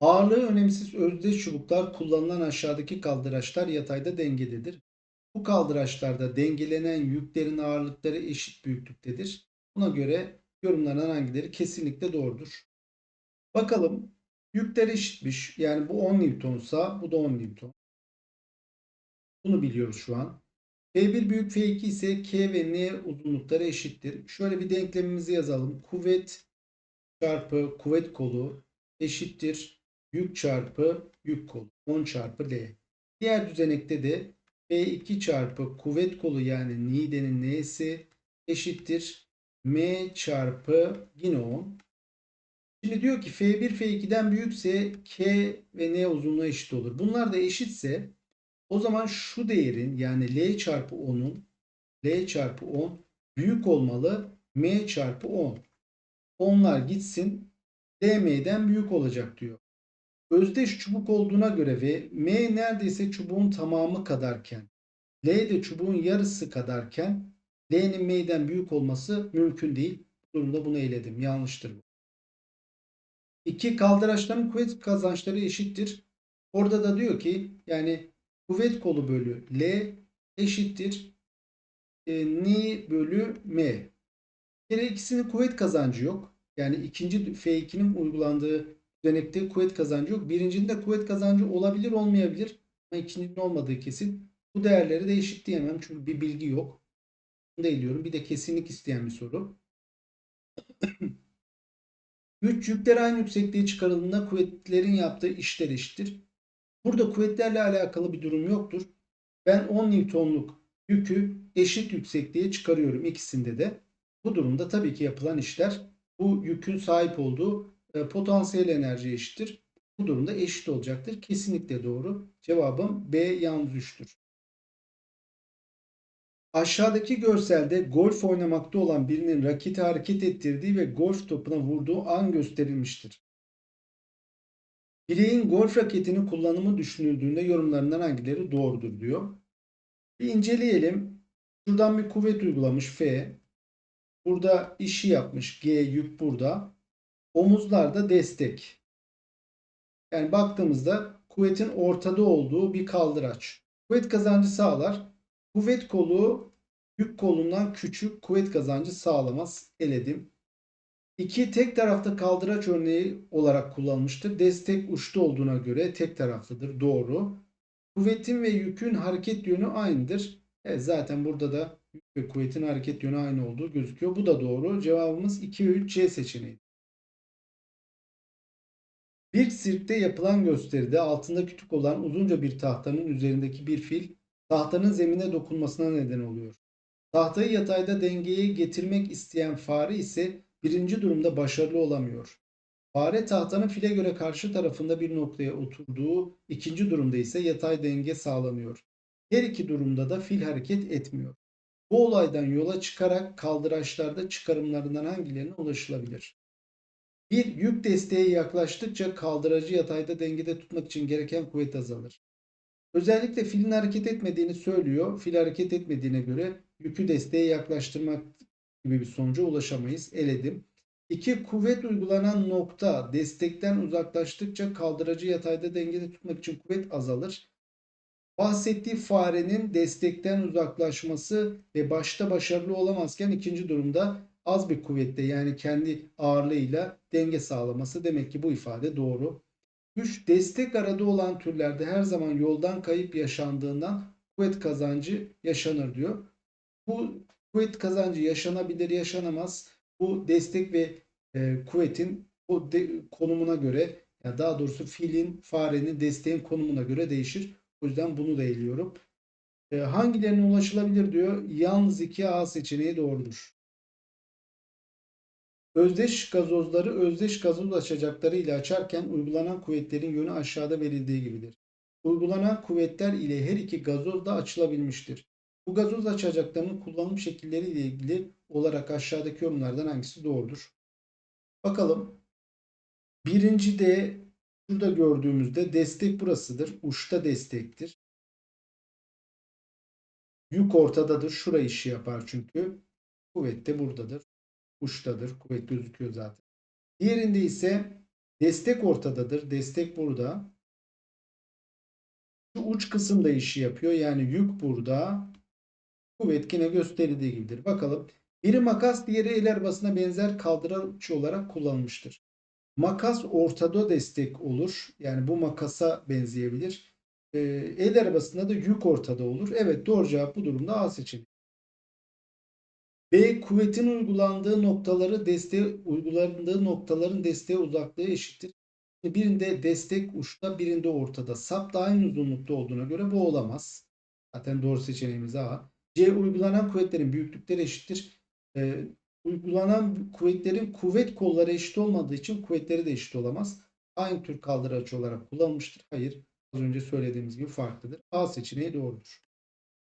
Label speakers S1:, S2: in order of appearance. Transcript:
S1: Ağırlığı önemsiz özdeş çubuklar kullanılan aşağıdaki kaldıraçlar yatayda dengededir. Bu kaldıraçlarda dengelenen yüklerin ağırlıkları eşit büyüklüktedir. Buna göre yorumlanan hangileri kesinlikle doğrudur. Bakalım yükler eşitmiş. Yani bu 10 Newton'sa bu da 10 Newton. Bunu biliyoruz şu an. F1 büyük F2 ise K ve N uzunlukları eşittir. Şöyle bir denklemimizi yazalım. Kuvvet çarpı kuvvet kolu eşittir. Yük çarpı yük kolu. 10 çarpı L. Diğer düzenekte de F2 çarpı kuvvet kolu yani Nide'nin N'si eşittir. M çarpı yine 10. Şimdi diyor ki F1 F2'den büyükse K ve N uzunluğu eşit olur. Bunlar da eşitse o zaman şu değerin yani L çarpı 10'un L çarpı 10 büyük olmalı M çarpı 10. Onlar gitsin DM'den büyük olacak diyor. Özdeş çubuk olduğuna göre ve M neredeyse çubuğun tamamı kadarken L de çubuğun yarısı kadarken L'nin M'den büyük olması mümkün değil. Bu durumda bunu eledim. Yanlıştır bu. İki kaldıraçların kuvvet kazançları eşittir. Orada da diyor ki yani kuvvet kolu bölü L eşittir e, N bölü M. Bir ikisinin kuvvet kazancı yok. Yani ikinci F2'nin uygulandığı düzenekte kuvvet kazancı yok. Birincinin kuvvet kazancı olabilir olmayabilir. Ama ikincinin olmadığı kesin. Bu değerleri de eşitleyemem çünkü bir bilgi yok. Bunu da eliyorum. Bir de kesinlik isteyen bir soru. 3 yükler aynı yüksekliğe çıkarıldığında kuvvetlerin yaptığı işler eşittir. Burada kuvvetlerle alakalı bir durum yoktur. Ben 10 Newton'luk yükü eşit yüksekliğe çıkarıyorum ikisinde de. Bu durumda tabii ki yapılan işler bu yükün sahip olduğu potansiyel enerji eşittir. Bu durumda eşit olacaktır. Kesinlikle doğru. Cevabım B yalnız 3'tür. Aşağıdaki görselde golf oynamakta olan birinin raketi hareket ettirdiği ve golf topuna vurduğu an gösterilmiştir. Bireyin golf raketini kullanımı düşünüldüğünde yorumlarından hangileri doğrudur diyor. Bir inceleyelim. Şuradan bir kuvvet uygulamış F. Burada işi yapmış G yük burada. Omuzlarda destek. Yani baktığımızda kuvvetin ortada olduğu bir kaldıraç. Kuvvet kazancı sağlar. Kuvvet kolu yük kolundan küçük kuvvet kazancı sağlamaz. Eledim. 2 tek tarafta kaldıraç örneği olarak kullanılmıştır. Destek uçta olduğuna göre tek taraflıdır. Doğru. Kuvvetin ve yükün hareket yönü aynıdır. Evet, zaten burada da yük ve kuvvetin hareket yönü aynı olduğu gözüküyor. Bu da doğru. Cevabımız 2 ve 3 C seçeneği. Bir sirkte yapılan gösteride altında kütük olan uzunca bir tahtanın üzerindeki bir fil tahtanın zemine dokunmasına neden oluyor. Tahtayı yatayda dengeye getirmek isteyen fare ise birinci durumda başarılı olamıyor. Fare tahtanın file göre karşı tarafında bir noktaya oturduğu ikinci durumda ise yatay denge sağlanıyor. Her iki durumda da fil hareket etmiyor. Bu olaydan yola çıkarak kaldıraçlarda çıkarımlarından hangilerine ulaşılabilir? Bir yük desteğe yaklaştıkça kaldıracı yatayda dengede tutmak için gereken kuvvet azalır. Özellikle filin hareket etmediğini söylüyor. Fil hareket etmediğine göre yükü desteğe yaklaştırmak gibi bir sonuca ulaşamayız. Eledim. 2. Kuvvet uygulanan nokta destekten uzaklaştıkça kaldıracı yatayda dengede tutmak için kuvvet azalır. Bahsettiği farenin destekten uzaklaşması ve başta başarılı olamazken ikinci durumda az bir kuvvetle yani kendi ağırlığıyla denge sağlaması. Demek ki bu ifade doğru. 3. Destek arada olan türlerde her zaman yoldan kayıp yaşandığından kuvvet kazancı yaşanır diyor. Bu kuvvet kazancı yaşanabilir yaşanamaz. Bu destek ve e, kuvvetin o de, konumuna göre ya daha doğrusu filin, farenin, desteğin konumuna göre değişir. O yüzden bunu da eliyorum. E, hangilerine ulaşılabilir diyor. Yalnız 2A seçeneği doğrudur. Özdeş gazozları özdeş gazoz açacakları ile açarken uygulanan kuvvetlerin yönü aşağıda verildiği gibidir. Uygulanan kuvvetler ile her iki gazoz da açılabilmiştir. Bu gazoz açacaklarının kullanım şekilleri ile ilgili olarak aşağıdaki yorumlardan hangisi doğrudur? Bakalım. Birinci de şurada gördüğümüzde destek burasıdır. Uçta destektir. Yük ortadadır. Şura işi yapar çünkü. Kuvvet de buradadır. Uçtadır. Kuvvet gözüküyor zaten. Diğerinde ise Destek ortadadır. Destek burada. Şu uç kısımda işi yapıyor. Yani yük burada. Kuvvet yine gösterildiği gibidir. Bakalım. Biri makas, diğeri el arabasına benzer kaldıraç olarak kullanılmıştır. Makas ortada destek olur. Yani bu makasa benzeyebilir. Ee, el arabasında da yük ortada olur. Evet doğru cevap bu durumda A seçeneği. B kuvvetin uygulandığı noktaları desteğe uygulandığı noktaların desteğe uzaklığı eşittir. Birinde destek uçta, birinde ortada. Sap da aynı uzunlukta olduğuna göre bu olamaz. Zaten doğru seçeneğimiz A. C uygulanan kuvvetlerin büyüklükleri eşittir. Ee, uygulanan kuvvetlerin kuvvet kolları eşit olmadığı için kuvvetleri de eşit olamaz. Aynı tür kaldıraç olarak kullanılmıştır. Hayır. Az önce söylediğimiz gibi farklıdır. A seçeneği doğrudur.